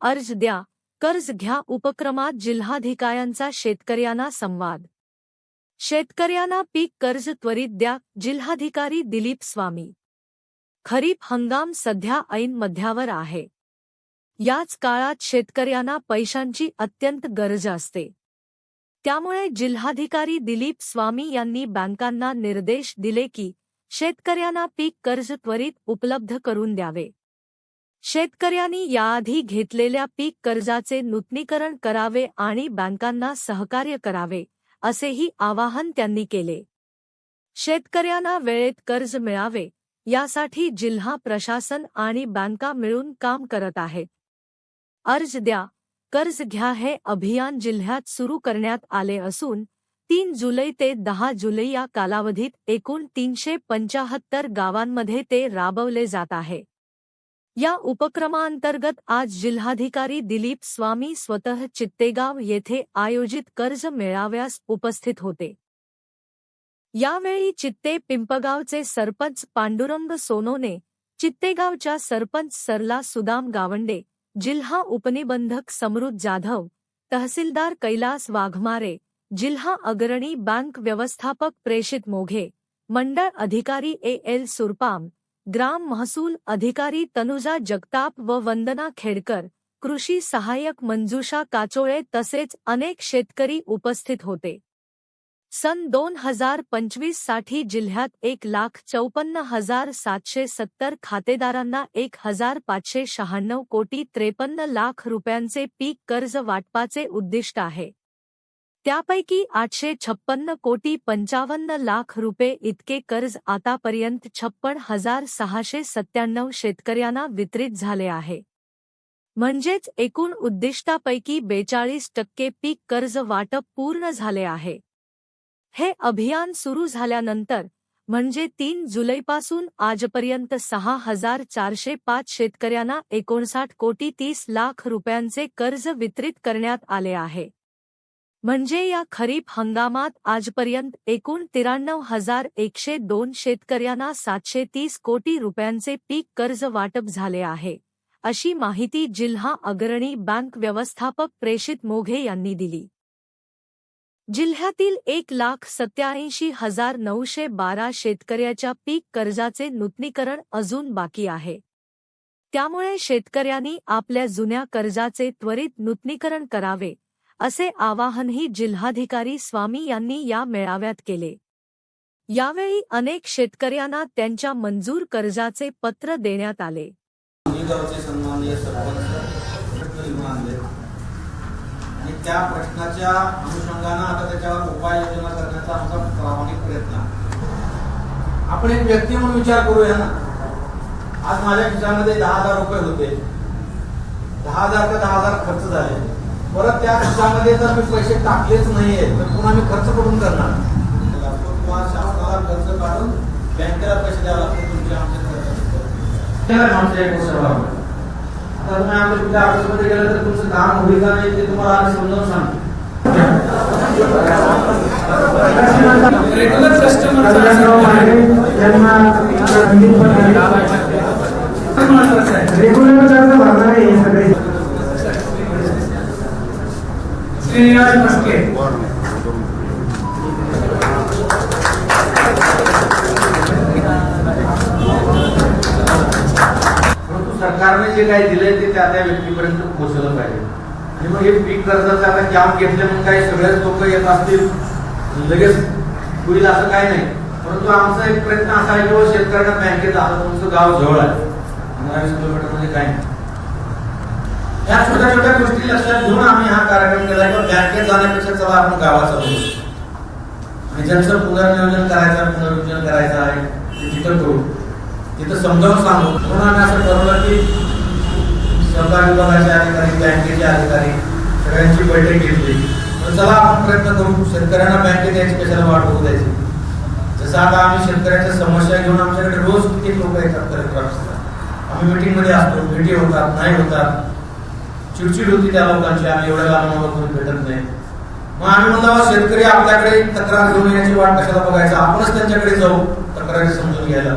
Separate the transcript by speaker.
Speaker 1: अर्ज द्या. कर्ज घ्या. उपक्रमात जिल्हाधिकाऱ्यांचा शेतकऱ्यांना संवाद. शेतकऱ्यांना पीक कर्ज त्वरित द्या. जिल्हाधिकारी दिलीप स्वामी. खरीप हंगाम सध्या ऐन मध्यावर आहे. याच काळात शेतकऱ्यांना पैशांची अत्यंत गरज असते. त्यामुळे जिल्हाधिकारी दिलीप स्वामी यांनी बँकांना निर्देश दिले की शेतकऱ्यांना पीक कर्ज त्वरित उपलब्ध करून द्यावे. शेतकऱ्यांनी याआधी घेतलेल्या पीक कर्जाचे नूतनीकरण करावे आणि बँकांना सहकार्य करावे असेही आवाहन त्यांनी केले. शेतकऱ्यांना वेळेत कर्ज मिळावे यासाठी जिल्हा प्रशासन आणि बँका मिळून काम करत आहेत अर्ज द्या कर्ज घ्या हे अभियान जिल्ह्यात सुरू करण्यात आले असून तीन जुलै ते दहा जुलै या कालावधीत एकूण तीनशे पंचाहत्तर गावांमध्ये ते राबवले जात आहे. या उपक्रमांतर्गत आज जिल्हाधिकारी दिलीप स्वामी स्वतः चित्तेगाव येथे आयोजित कर्ज मेळाव्यास उपस्थित होते. यावेळी चित्ते पिंपगावचे सरपंच पांडुरंग सोनोने चित्तेगावच्या सरपंच सरला सुदाम गावंडे जिल्हा उपनिबंधक समृद्ध जाधव तहसीलदार कैलास वाघमारे जिल्हा अग्रणी बँक व्यवस्थापक प्रेषित मोघे मंडळ अधिकारी ए एल सुरपाम ग्राम महसूल अधिकारी तनुजा जगताप व वंदना खेडकर कृषी सहाय्यक मंजुषा काचोळे तसेच अनेक शेतकरी उपस्थित होते. सन दोन हजार पंचवीससाठी जिल्ह्यात एक लाख चौपन्न हजार सातशे सत्तर खातेदारांना एक हजार पाचशे शहाण्णव कोटी त्रेपन्न लाख रुपयांचे पीक कर्ज वाटपाचे उद्दिष्ट आहे. त्यापैकी आठशे छप्पन्न कोटी पंचावन्न लाख रुपये इतके कर्ज आतापर्यंत छप्पन हजार सहाशे सत्त्याण्णव शेतकऱ्यांना वितरित झाले आहे. म्हणजेच एकूण उद्दिष्टापैकी बेचाळीस टक्के पीक कर्ज वाटप पूर्ण झाले आहे. हे अभियान सुरू झाल्यानंतर म्हणजे तीन जुलैपासून आजपर्यंत सहा हजार चारशे पाच शेतकऱ्यांना एकोणसाठ कोटी तीस लाख रुपयांचे कर्ज वितरित करण्यात आले आहे. म्हणजे या खरीप हंगामात आजपर्यंत एकूण त्र्याण्णव हजार एकशे दोन शेतकऱ्यांना सातशे तीस कोटी रुपयांचे पीक कर्ज वाटप झाले आहे अशी माहिती जिल्हा अग्रणी बँक व्यवस्थापक प्रेषित मोघे यांनी दिली. जिल्ह्यातील एक लाख सत्याऐंशी हजार नऊशे बारा शेतकऱ्याच्या पीक कर्जाचे नूतनीकरण अजून बाकी आहे. त्यामुळे शेतकऱ्यांनी आपल्या जुन्या कर्जाचे त्वरित नूतनीकरण करावे असे आवाहनही जिल्हाधिकारी स्वामी यांनी या मेळाव्यात केले. यावेळी अनेक शेतकऱ्यांना त्यांच्या मंजूर कर्जाचे पत्र देण्यात आले.
Speaker 2: आणि त्या प्रश्नाच्या अनुषंगानं आता त्याच्यावर उपाययोजना करण्याचा आमचा प्रामाणिक प्रयत्न आपण एक व्यक्ती म्हणून विचार करूया ना. आज माझ्या खिशामध्ये दहा हजार रुपये होते. दहा हजार का दहा हजार खर्च झाले. परत त्या खिशामध्ये जर मी पैसे टाकलेच नाहीये तर पुन्हा मी खर्च कुठून करणार शासनाला खर्च काढून बँकेला पैसे द्यावे लागते तुमच्या आमच्या खर्चाचे. त्याला आमच्या एक गोष्ट बघा. आता तुम्ही आमच्या कुठल्या ऑफिसमध्ये गेलं तर तुमचं काम होईल का नाही ते तुम्हाला आम्ही समजावून सांगतो
Speaker 3: रेग्युलर कस्टमर
Speaker 2: सरकारने जे काही दिलंय ते त्या त्या व्यक्तीपर्यंत पोहोचलं पाहिजे. आणि मग हे पीक कर्जाचं आता जाम घेतले म्हणून काही सगळेच लोक येत असतील लगेच होईल असं काही नाही. परंतु आमचा एक प्रयत्न असा आहे की हो, शेतकऱ्यांना बँकेत आलं तुमचं गाव जवळ आहे. पंधरा वीस किलोमीटरमध्ये काही नाही. या छोट्या छोट्या गोष्टी लक्षात घेऊन आम्ही हा कार्यक्रम केला किंवा बँकेत जाण्यापेक्षा चला आपण गावाचा बोलू आणि ज्यांचं पुनर्नियोजन करायचं आहे पुनर्वियोजन करायचं आहे ते तिथं करू. तिथं समजावून सांगू. म्हणून आम्ही असं ठरवलं की सहकार विभागाचे अधिकारी बँकेचे अधिकारी सगळ्यांची बैठक घेतली. तर चला आपण प्रयत्न करू. शेतकऱ्यांना बँकेत यायची कशाला वाट होऊ द्यायची. जसं आता आम्ही शेतकऱ्यांच्या समस्या घेऊन आमच्याकडे रोज किती लोक येतात कार्यक्रम असतात आम्ही मिटिंगमध्ये असतो. भेटी होतात नाही होतात. चिडचिड होती त्या लोकांची. आम्ही एवढ्या लांब कोणी भेटत नाही. मग आम्ही म्हणतो शेतकरी आपल्याकडे तक्रार घेऊन येण्याची वाट कशाला बघायचं? आपणच त्यांच्याकडे जाऊ तक्रारी समजून घ्यायला.